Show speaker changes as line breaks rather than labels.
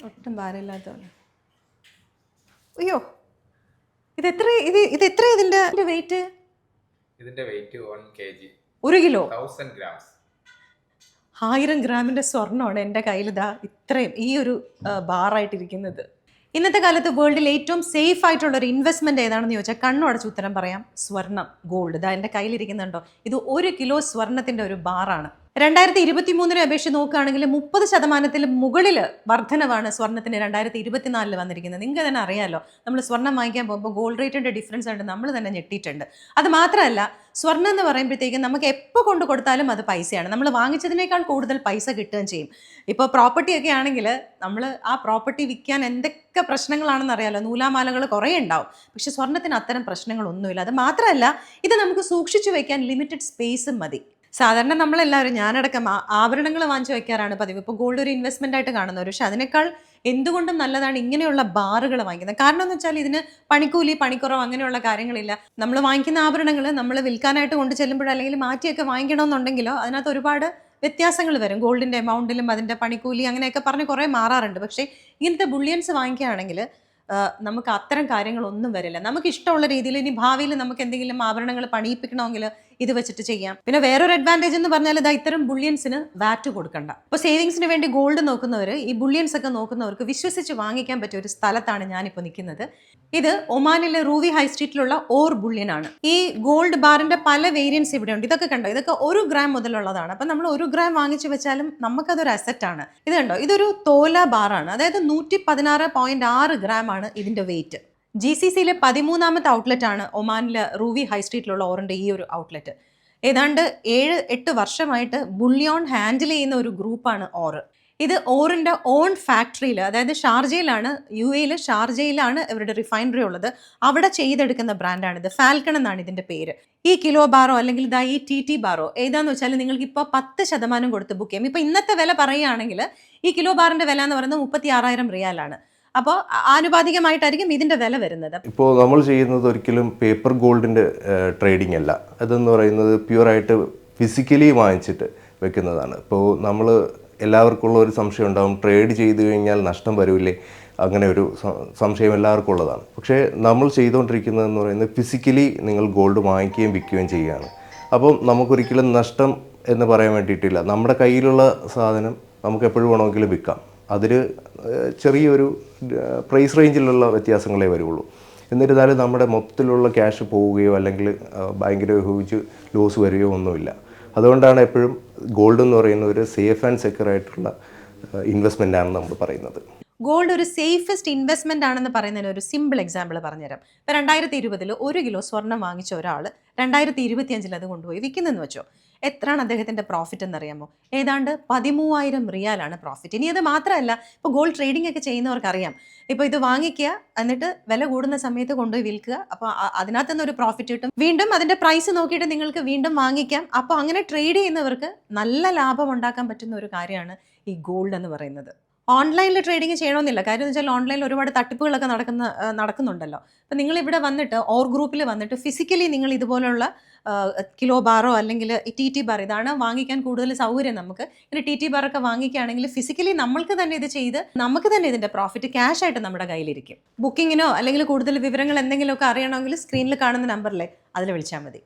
ഒട്ടും ഭാരമില്ലാത്ത പോലെ അയ്യോ ഇത് എത്ര ഇത് ഇത് എത്ര ഇതിന്റെ വെയിറ്റ്
ഇതിന്റെ വെയിറ്റ് വൺ കെ ജി
ഒരു കിലോ?
തൗസൻഡ് ഗ്രാംസ്
ആയിരം ഗ്രാമിന്റെ സ്വർണമാണ് എന്റെ കയ്യിൽ ഇതാ ഇത്രയും ഈ ഒരു ബാറായിട്ടിരിക്കുന്നത് ഇന്നത്തെ കാലത്ത് വേൾഡിൽ ഏറ്റവും സേഫ് ആയിട്ടുള്ള ഒരു ഇൻവെസ്റ്റ്മെന്റ് ഏതാണെന്ന് ചോദിച്ചാൽ കണ്ണുടച്ച് ഉത്തരം പറയാം സ്വർണം ഗോൾഡ് ഇതാ എന്റെ കയ്യിലിരിക്കുന്നുണ്ടോ? ഇത് ഒരു കിലോ സ്വർണത്തിന്റെ ഒരു ബാറാണ് രണ്ടായിരത്തി ഇരുപത്തി മൂന്നിനെ അപേക്ഷിച്ച് നോക്കുകയാണെങ്കിൽ മുപ്പത് ശതമാനത്തിൽ മുകളിൽ വർധനവാണ് സ്വർണത്തിന് രണ്ടായിരത്തി ഇരുപത്തിനാലിൽ വന്നിരിക്കുന്നത്. നിങ്ങൾക്ക് തന്നെ അറിയാമല്ലോ നമ്മൾ സ്വർണം വാങ്ങിക്കാൻ പോകുമ്പോൾ ഗോൾഡ് റേറ്റിന്റെ ഡിഫറൻസ് ഉണ്ട് നമ്മൾ തന്നെ ഞെട്ടിയിട്ടുണ്ട്. അത് മാത്രമല്ല സ്വർണം എന്ന് പറയുമ്പോഴത്തേക്കും നമുക്ക് എപ്പോൾ കൊണ്ട് കൊടുത്താലും അത് പൈസയാണ്. നമ്മൾ വാങ്ങിച്ചതിനേക്കാൾ കൂടുതൽ പൈസ കിട്ടുകയും ചെയ്യും. ഇപ്പോൾ പ്രോപ്പർട്ടി ഒക്കെ ആണെങ്കിൽ നമ്മൾ ആ പ്രോപ്പർട്ടി വിൽക്കാൻ എന്തൊക്കെ പ്രശ്നങ്ങളാണെന്ന് അറിയാമല്ലോ നൂലാമാലകൾ കുറേ ഉണ്ടാവും. പക്ഷെ സ്വർണത്തിന് അത്തരം പ്രശ്നങ്ങളൊന്നുമില്ല. അത് മാത്രമല്ല ഇത് നമുക്ക് സൂക്ഷിച്ചു വയ്ക്കാൻ ലിമിറ്റഡ് സ്പേസും മതി. സാധാരണ നമ്മളെല്ലാവരും ഞാനടക്കം ആഭരണങ്ങൾ വാങ്ങിച്ചു വയ്ക്കാറാണ് പതിവ്. ഇപ്പോൾ ഗോൾഡ് ഒരു ഇൻവെസ്റ്റ്മെന്റ് ആയിട്ട് കാണുന്നത് പക്ഷെ അതിനേക്കാൾ എന്തുകൊണ്ടും നല്ലതാണ് ഇങ്ങനെയുള്ള ബാറുകൾ വാങ്ങിക്കുന്നത്. കാരണം എന്ന് വെച്ചാൽ ഇതിന് പണിക്കൂലി പണിക്കുറവ് അങ്ങനെയുള്ള കാര്യങ്ങളില്ല. നമ്മൾ വാങ്ങിക്കുന്ന ആഭരണങ്ങൾ നമ്മൾ വിൽക്കാനായിട്ട് കൊണ്ടു ചെല്ലുമ്പോഴോ അല്ലെങ്കിൽ മാറ്റിയൊക്കെ വാങ്ങിക്കണമെന്നുണ്ടെങ്കിലോ അതിനകത്ത് ഒരുപാട് വ്യത്യാസങ്ങൾ വരും. ഗോൾഡിന്റെ എമൗണ്ടിലും അതിന്റെ പണിക്കൂലി അങ്ങനെയൊക്കെ പറഞ്ഞ് കുറേ മാറാറുണ്ട്. പക്ഷേ ഇങ്ങനത്തെ ബുള്ളിയൻസ് വാങ്ങിക്കുകയാണെങ്കിൽ നമുക്ക് അത്തരം കാര്യങ്ങളൊന്നും വരില്ല. നമുക്ക് ഇഷ്ടമുള്ള രീതിയിൽ ഇനി ഭാവിയിൽ നമുക്ക് എന്തെങ്കിലും ആഭരണങ്ങൾ പണിയിപ്പിക്കണമെങ്കിൽ ഇത് വെച്ചിട്ട് ചെയ്യാം. പിന്നെ വേറൊരു അഡ്വാന്റേജ് എന്ന് പറഞ്ഞാൽ ഇതാ ഇത്തരം ബുള്ളിയൻസിന് വാറ്റ് കൊടുക്കണ്ട. അപ്പോൾ സേവിങ്സിന് വേണ്ടി ഗോൾഡ് നോക്കുന്നവർ ഈ ബുള്ളിയൻസ് ഒക്കെ നോക്കുന്നവർക്ക് വിശ്വസിച്ച് വാങ്ങിക്കാൻ പറ്റിയ ഒരു സ്ഥലത്താണ് ഞാനിപ്പോൾ നിൽക്കുന്നത്. ഇത് ഒമാനിലെ റൂവി ഹൈ സ്ട്രീറ്റിലുള്ള ഓർ ബുള്ളിയൻ ആണ്. ഈ ഗോൾഡ് ബാറിന്റെ പല വേരിയൻസ് ഇവിടെ ഉണ്ട് ഇതൊക്കെ കണ്ടോ? ഇതൊക്കെ ഒരു ഗ്രാം മുതലുള്ളതാണ്. അപ്പം നമ്മൾ ഒരു ഗ്രാം വാങ്ങിച്ചു വെച്ചാലും നമുക്കതൊരു അസറ്റ് ആണ്. ഇത് കണ്ടോ? ഇതൊരു തോല ബാറാണ് അതായത് നൂറ്റി പതിനാറ് പോയിന്റ് ആറ് ഗ്രാം ആണ് ഇതിന്റെ വെയിറ്റ് ജി സി സിയിലെ പതിമൂന്നാമത്തെ ഔട്ട്ലെറ്റ് ആണ് ഒമാനിലെ റൂവി ഹൈ സ്ട്രീറ്റിലുള്ള ഓറിന്റെ ഈ ഒരു ഔട്ട്ലെറ്റ് ഏതാണ്ട് ഏഴ് എട്ട് വർഷമായിട്ട് ബുള്ളിയോൺ ഹാൻഡിൽ ചെയ്യുന്ന ഒരു ഗ്രൂപ്പാണ് ഓറ് ഇത് ഓറിന്റെ ഓൺ ഫാക്ടറിയിൽ അതായത് ഷാർജയിലാണ് യു എയിൽ ഷാർജയിലാണ് ഇവരുടെ റിഫൈനറി ഉള്ളത്. അവിടെ ചെയ്തെടുക്കുന്ന ബ്രാൻഡാണിത് ഫാൽക്കൺ എന്നാണ് ഇതിന്റെ പേര്. ഈ കിലോ ബാറോ അല്ലെങ്കിൽ ഇതാ ഈ ടി ടി ബാറോ ഏതാന്ന് വെച്ചാൽ നിങ്ങൾക്ക് ഇപ്പോൾ പത്ത് ശതമാനം കൊടുത്ത് ബുക്ക് ചെയ്യാം. ഇപ്പോൾ ഇന്നത്തെ വില പറയുകയാണെങ്കിൽ ഈ കിലോ ബാറിന്റെ വില എന്ന് പറയുന്നത് മുപ്പത്തി ആറായിരം റിയാലാണ്. അപ്പോൾ ആനുപാതികമായിട്ടായിരിക്കും ഇതിന്റെ വില വരുന്നത്.
ഇപ്പോൾ നമ്മൾ ചെയ്യുന്നത് ഒരിക്കലും പേപ്പർ ഗോൾഡിന്റെ ട്രേഡിംഗ് അല്ല. അതെന്ന് പറയുന്നത് പ്യുവറായിട്ട് ഫിസിക്കലി വാങ്ങിച്ചിട്ട് വെക്കുന്നതാണ്. ഇപ്പോൾ നമ്മൾ എല്ലാവർക്കും ഉള്ള ഒരു സംശയം ഉണ്ടാവും. ട്രേഡ് ചെയ്തു കഴിഞ്ഞാൽ നഷ്ടം വരൂലേ അങ്ങനെ ഒരു സംശയം എല്ലാവർക്കും ഉള്ളതാണ്. പക്ഷേ നമ്മൾ ചെയ്തുകൊണ്ടിരിക്കുന്നതെന്ന് പറയുന്നത് ഫിസിക്കലി നിങ്ങൾ ഗോൾഡ് വാങ്ങിക്കുകയും വിൽക്കുകയും ചെയ്യുകയാണ്. അപ്പം നമുക്കൊരിക്കലും നഷ്ടം എന്ന് പറയാൻ വേണ്ടിയിട്ടില്ല. നമ്മുടെ കയ്യിലുള്ള സാധനം നമുക്ക് എപ്പോഴും വേണമെങ്കിലും വിൽക്കാം. അതിൽ ചെറിയൊരു പ്രൈസ് റേഞ്ചിലുള്ള വ്യത്യാസങ്ങളേ വരുള്ളൂ. എന്നിരുന്നാലും നമ്മുടെ മൊത്തത്തിലുള്ള ക്യാഷ് പോവുകയോ അല്ലെങ്കിൽ ഭയങ്കര ഹ്യൂജ് ലോസ് വരികയോ ഒന്നുമില്ല. അതുകൊണ്ടാണ് എപ്പോഴും ഗോൾഡ് എന്ന് പറയുന്ന ഒരു സേഫ് ആൻഡ് സെക്യൂർ ആയിട്ടുള്ള ഇൻവെസ്റ്റ്മെന്റ് ആണെന്ന് നമ്മൾ പറയുന്നത്.
ഗോൾഡ് ഒരു സേഫസ്റ്റ് ഇൻവെസ്റ്റ്മെന്റ് ആണെന്ന് പറയുന്നതിന് ഒരു സിമ്പിൾ എക്സാമ്പിൾ പറഞ്ഞുതരാം. ഇപ്പം രണ്ടായിരത്തി ഇരുപതിൽ ഒരു കിലോ സ്വർണം വാങ്ങിച്ച ഒരാൾ രണ്ടായിരത്തി ഇരുപത്തിയഞ്ചിൽ അത് കൊണ്ടുപോയി വിൽക്കുന്നെന്ന് വെച്ചോ. എത്രയാണ് അദ്ദേഹത്തിന്റെ പ്രോഫിറ്റ് എന്നറിയാമോ? ഏതാണ്ട് പതിമൂവായിരം റിയാലാണ് പ്രോഫിറ്റ് ഇനി അത് മാത്രമല്ല ഇപ്പോൾ ഗോൾഡ് ട്രേഡിംഗ് ഒക്കെ ചെയ്യുന്നവർക്കറിയാം. ഇപ്പോൾ ഇത് വാങ്ങിക്കുക എന്നിട്ട് വില കൂടുന്ന സമയത്ത് കൊണ്ടുപോയി വിൽക്കുക. അപ്പോൾ അതിനകത്ത് നിന്ന് ഒരു പ്രോഫിറ്റ് കിട്ടും. വീണ്ടും അതിന്റെ പ്രൈസ് നോക്കിയിട്ട് നിങ്ങൾക്ക് വീണ്ടും വാങ്ങിക്കാം. അപ്പോൾ അങ്ങനെ ട്രേഡ് ചെയ്യുന്നവർക്ക് നല്ല ലാഭം ഉണ്ടാക്കാൻ പറ്റുന്ന ഒരു കാര്യമാണ് ഈ ഗോൾഡ് എന്ന് പറയുന്നത്. ഓൺലൈനിൽ ട്രേഡിംഗ് ചെയ്യണമെന്നില്ല കാര്യം എന്ന് വെച്ചാൽ ഓൺലൈനിൽ ഒരുപാട് തട്ടിപ്പുകളൊക്കെ നടക്കുന്ന നടക്കുന്നുണ്ടല്ലോ. അപ്പം നിങ്ങൾ ഇവിടെ വന്നിട്ട് ഓർ ഗ്രൂപ്പിൽ വന്നിട്ട് ഫിസിക്കലി നിങ്ങൾ ഇതുപോലുള്ള കിലോ ബാറോ അല്ലെങ്കിൽ ടി ടി ബാർ ഇതാണ് വാങ്ങിക്കാൻ കൂടുതൽ സൗകര്യം നമുക്ക്. ഇങ്ങനെ ടി ടി ബാറൊക്കെ വാങ്ങിക്കുകയാണെങ്കിൽ ഫിസിക്കലി നമ്മൾക്ക് തന്നെ ഇത് ചെയ്ത് നമുക്ക് തന്നെ ഇതിന്റെ പ്രോഫിറ്റ് ക്യാഷ് ആയിട്ട് നമ്മുടെ കയ്യിലിരിക്കും. ബുക്കിങ്ങിനോ അല്ലെങ്കിൽ കൂടുതൽ വിവരങ്ങൾ എന്തെങ്കിലുമൊക്കെ അറിയണമെങ്കിൽ സ്ക്രീനിൽ കാണുന്ന നമ്പറിലെ അതിൽ വിളിച്ചാൽ മതി.